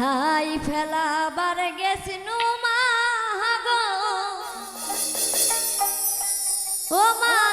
ছাই ফেলাবার গেছি গেছিনু মাগো ও মা